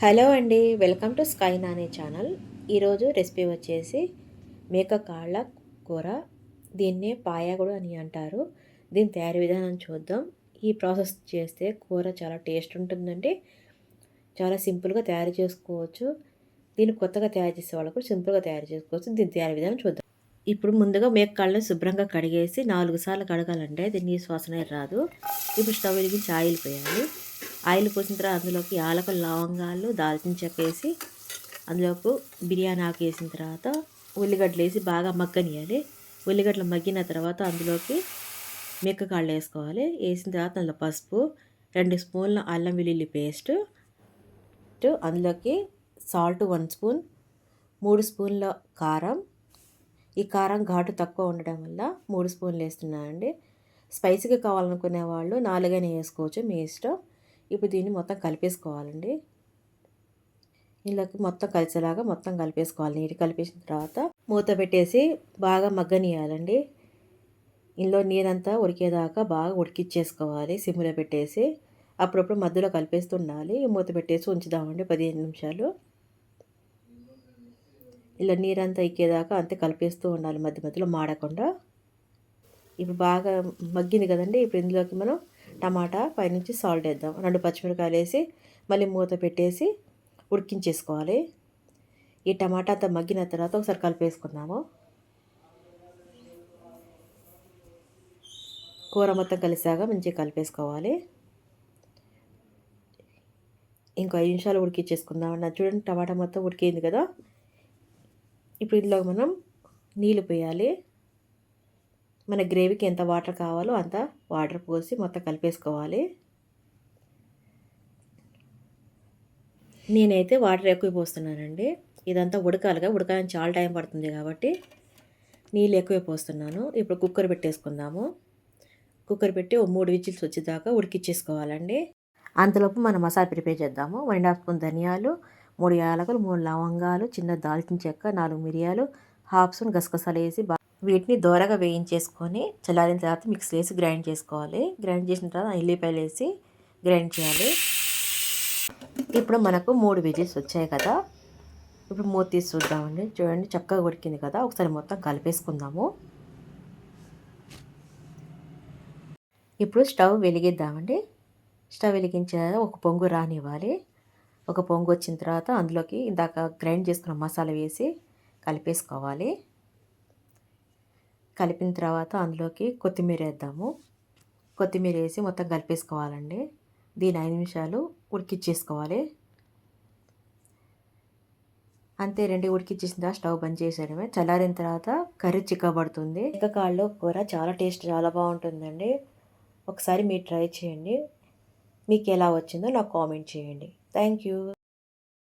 Hello అండి welcome to sky నానే channel. ఈరోజు రెసిపీ వచ్చేసి మేక కాళ్ళ కూర. దీన్నే పాయాగుడు అని అంటారు. దీని తయారీ విధానం చూద్దాం. ఈ ప్రాసెస్ చేస్తే కూర చాలా టేస్ట్ ఉంటుందండి. చాలా సింపుల్గా తయారు చేసుకోవచ్చు. దీన్ని కొత్తగా తయారు చేసే వాళ్ళు కూడా సింపుల్గా తయారు చేసుకోవచ్చు. దీని తయారీ విధానం చూద్దాం. ఇప్పుడు ముందుగా మేక కాళ్ళని శుభ్రంగా కడిగేసి నాలుగు సార్లు కడగాలంటే దీన్ని శ్వాసన రాదు. ఇప్పుడు స్టవ్ వెలిగించి ఆయిల్ పోయాలి. ఆయిల్ పోసిన తర్వాత అందులోకి యాలకులు లవంగాలు దాల్చిన చెక్క వేసి అందులోకి బిర్యానీ ఆకు వేసిన తర్వాత ఉల్లిగడ్డలు వేసి బాగా మగ్గనియాలి. ఉల్లిగడ్డలు మగ్గిన తర్వాత అందులోకి కాళ్ళు వేసుకోవాలి. వేసిన తర్వాత అందులో పసుపు రెండు స్పూన్ల అల్లం వెల్లుల్లి పేస్ట్ అందులోకి సాల్ట్ వన్ స్పూన్ మూడు స్పూన్ల కారం. ఈ కారం ఘాటు తక్కువ ఉండడం వల్ల మూడు స్పూన్లు వేస్తున్నానండి. స్పైసీగా కావాలనుకునే వాళ్ళు నాలుగైనా వేసుకోవచ్చు మీ ఇష్టం. ఇప్పుడు దీన్ని మొత్తం కలిపేసుకోవాలండి. ఇందులోకి మొత్తం కలిసేలాగా మొత్తం కలిపేసుకోవాలి. నీరు కలిపేసిన తర్వాత మూత పెట్టేసి బాగా మగ్గనియాలండి ఇందులో నీరంతా ఉడికేదాకా బాగా ఉడికిచ్చేసుకోవాలి. సిమ్లో పెట్టేసి అప్పుడప్పుడు మధ్యలో కలిపేస్తుండాలి మూత పెట్టేసి ఉంచుదామండి పదిహేను నిమిషాలు. ఇలా నీరంతా ఎక్కేదాకా అంతే కలిపేస్తూ ఉండాలి. మధ్య మధ్యలో మాడకుండా. ఇప్పుడు బాగా మగ్గింది కదండి. ఇప్పుడు ఇందులోకి మనం టమాటా పైనుంచి సాల్ట్ వేద్దాం. రెండు పచ్చిమిరకాయలు వేసి మళ్ళీ మూత పెట్టేసి ఉడికించేసుకోవాలి. ఈ టమాటా అంతా మగ్గిన తర్వాత ఒకసారి కలిపేసుకుందాము. కూర మొత్తం కలిసాక మంచిగా కలిపేసుకోవాలి. ఇంకో ఐదు నిమిషాలు ఉడికిచ్చేసుకుందాం చూడండి టమాటా మొత్తం ఉడికింది కదా. ఇప్పుడు ఇందులో మనం నీళ్ళు పోయాలి. మన గ్రేవీకి ఎంత వాటర్ కావాలో అంత వాటర్ పోసి మొత్తం కలిపేసుకోవాలి. నేనైతే వాటర్ ఎక్కువ పోస్తున్నానండి. ఇదంతా ఉడకాలిగా ఉడకాలని చాలా టైం పడుతుంది కాబట్టి నీళ్ళు ఎక్కువ పోస్తున్నాను. ఇప్పుడు కుక్కర్ పెట్టేసుకుందాము. కుక్కర్ పెట్టి ఓ మూడు విజిల్స్ వచ్చేదాకా ఉడికిచ్చేసుకోవాలండి. అంతలోపు మనం మసాలా ప్రిపేర్ చేద్దాము. వన్ అండ్ హాఫ్ స్పూన్ ధనియాలు మూడు యాలకులు మూడు లవంగాలు చిన్న దాల్చిన చెక్క నాలుగు మిరియాలు హాఫ్ స్పూన్ గసగసాలు వేసి వీటిని దోరగా వేయించేసుకొని చల్లారిన తర్వాత మిక్స్ వేసి గ్రైండ్ చేసుకోవాలి. గ్రైండ్ చేసిన తర్వాత ఎల్లిపాయలు వేసి గ్రైండ్ చేయాలి. ఇప్పుడు మనకు మూడు విజిల్స్ వచ్చాయి కదా. ఇప్పుడు మూత తీసి చూద్దామండి. చూడండి చక్కగా ఉడికింది కదా. ఒకసారి మొత్తం కలిపేసుకుందాము. ఇప్పుడు స్టవ్ వెలిగిద్దామండి. స్టవ్ వెలిగించిన ఒక పొంగు రానివ్వాలి. ఒక పొంగు వచ్చిన తర్వాత అందులోకి ఇందాక గ్రైండ్ చేసుకున్న మసాలా వేసి కలిపేసుకోవాలి. కలిపిన తర్వాత అందులోకి కొత్తిమీర వేద్దాము. కొత్తిమీర వేసి మొత్తం కలిపేసుకోవాలండి. దీని ఐదు నిమిషాలు ఉడికిచ్చేసుకోవాలి. అంతే రెండు ఉడికిచ్చేసిన తర్వాత స్టవ్ బంద్ చేసేయడమే. చల్లారిన తర్వాత కర్రీ చిక్కబడుతుంది కాళ్ళు కూర చాలా టేస్ట్ చాలా బాగుంటుందండి. ఒకసారి మీరు ట్రై చేయండి. మీకు ఎలా వచ్చిందో నాకు కామెంట్ చేయండి. Thank you.